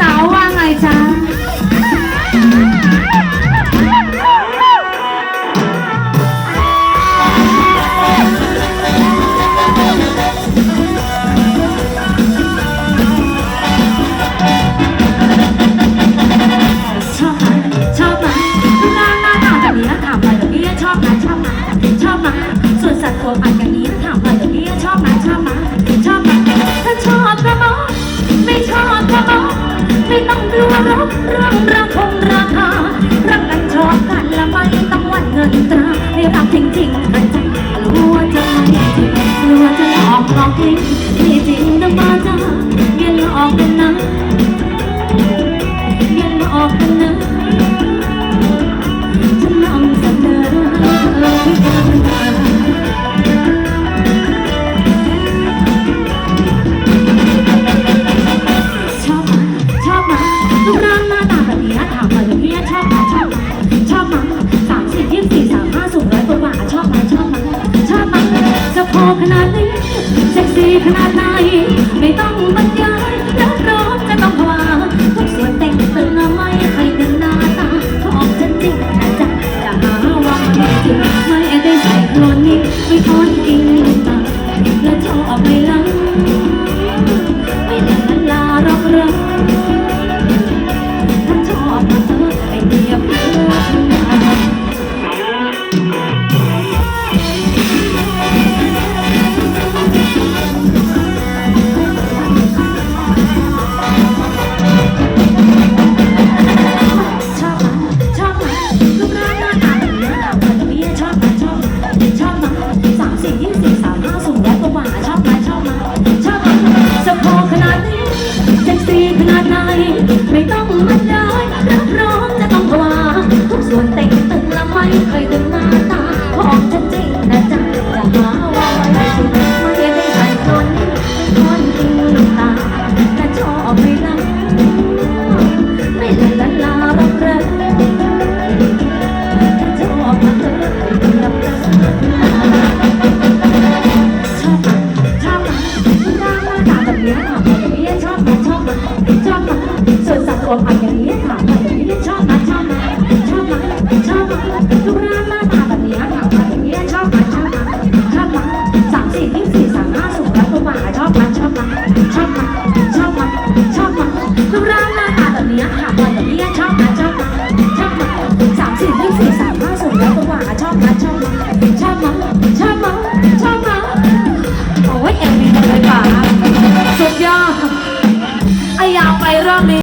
สาวๆว่าไงจ๊ะ Run! เเซ็กซี่ขนาดไหนไม่ต้องบรรยายรับรองจะต้องภาทุกส่วนเต่งตึงละไม่เคยดึงหน้าตาของฉันจริงนะจ๊ะจะหาว่าไม่จริงไม่ได้ใส่คนคนจริงน้ำตาแต่ชอบไม่รักไม่ละละลารักรักชอบมาเธอไปรับรักชอบมาชอบมาหน้าตาแบบนี้ ตัวนอันอย่างนี้ถามมาแบบนี้ชอบมาชอบมาชอบมาชอบมาดูหน้าหน้าตาแบบนี้ถามมาแบบนี้ชอบมาชอบมาชอบมาสามสี่ยี่สี่สามห้าสูงแล้วก็มาชอบมาชอบมาชอบมาชอบมาชอบมาดูหน้าหน้าตาแบบนี้ถามมาแบบนี้ชอบมาชอบมาชอบมาสามสี่ยี่สี่สามห้าสูงแล้วก็มาชอบมาชอบมาชอบมาชอบ